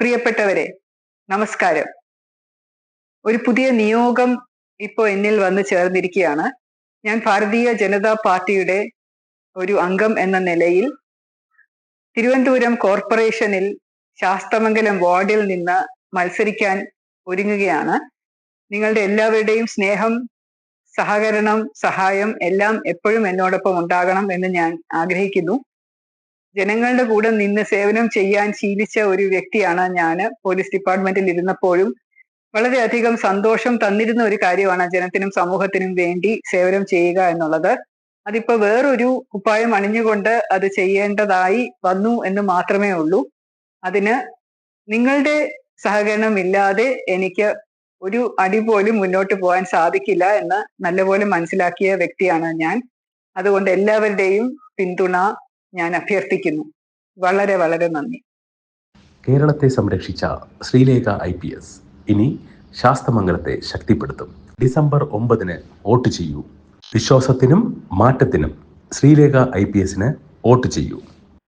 പ്രിയപ്പെട്ടവരെ നമസ്കാരം. ഒരു പുതിയ നിയോഗം ഇപ്പോൾ എന്നിൽ വന്ന് ചേർന്നിരിക്കുകയാണ്. ഞാൻ ഭാരതീയ ജനതാ പാർട്ടിയുടെ ഒരു അംഗം എന്ന നിലയിൽ തിരുവനന്തപുരം കോർപ്പറേഷനിൽ ശാസ്തമംഗലം വാർഡിൽ നിന്ന് മത്സരിക്കാൻ ഒരുങ്ങുകയാണ്. നിങ്ങളുടെ എല്ലാവരുടെയും സ്നേഹം സഹകരണം സഹായം എല്ലാം എപ്പോഴും എന്നോടൊപ്പം ഉണ്ടാകണം എന്ന് ഞാൻ ആഗ്രഹിക്കുന്നു. ജനങ്ങളുടെ കൂടെ നിന്ന് സേവനം ചെയ്യാൻ ശീലിച്ച ഒരു വ്യക്തിയാണ് ഞാൻ പോലീസ് ഡിപ്പാർട്ട്മെന്റിൽ ഇരുന്നപ്പോഴും വളരെയധികം സന്തോഷം തന്നിരുന്ന ഒരു കാര്യമാണ് ജനത്തിനും സമൂഹത്തിനും വേണ്ടി സേവനം ചെയ്യുക എന്നുള്ളത്. അതിപ്പോ വേറൊരു ഉപായം അണിഞ്ഞുകൊണ്ട് അത് ചെയ്യേണ്ടതായി വന്നു എന്ന് മാത്രമേ ഉള്ളൂ. അതിന് നിങ്ങളുടെ സഹകരണം ഇല്ലാതെ എനിക്ക് ഒരു അടി പോലും മുന്നോട്ട് പോകാൻ സാധിക്കില്ല എന്ന് നല്ലപോലെ മനസ്സിലാക്കിയ വ്യക്തിയാണ് ഞാൻ. അതുകൊണ്ട് എല്ലാവരുടെയും പിന്തുണ ഞാൻ അഭ്യർത്ഥിക്കുന്നു. വളരെ വളരെ നന്ദി. കേരളത്തെ സംരക്ഷിച്ച ശ്രീലേഖ ഐ പി എസ്. ഇനി ശാസ്തമംഗലത്തെ ശക്തിപ്പെടുത്തും. ഡിസംബർ ഒമ്പതിന് വോട്ട് ചെയ്യൂ. വിശ്വാസത്തിനും മാറ്റത്തിനും ശ്രീലേഖ ഐ പി എസിന് വോട്ട് ചെയ്യൂ.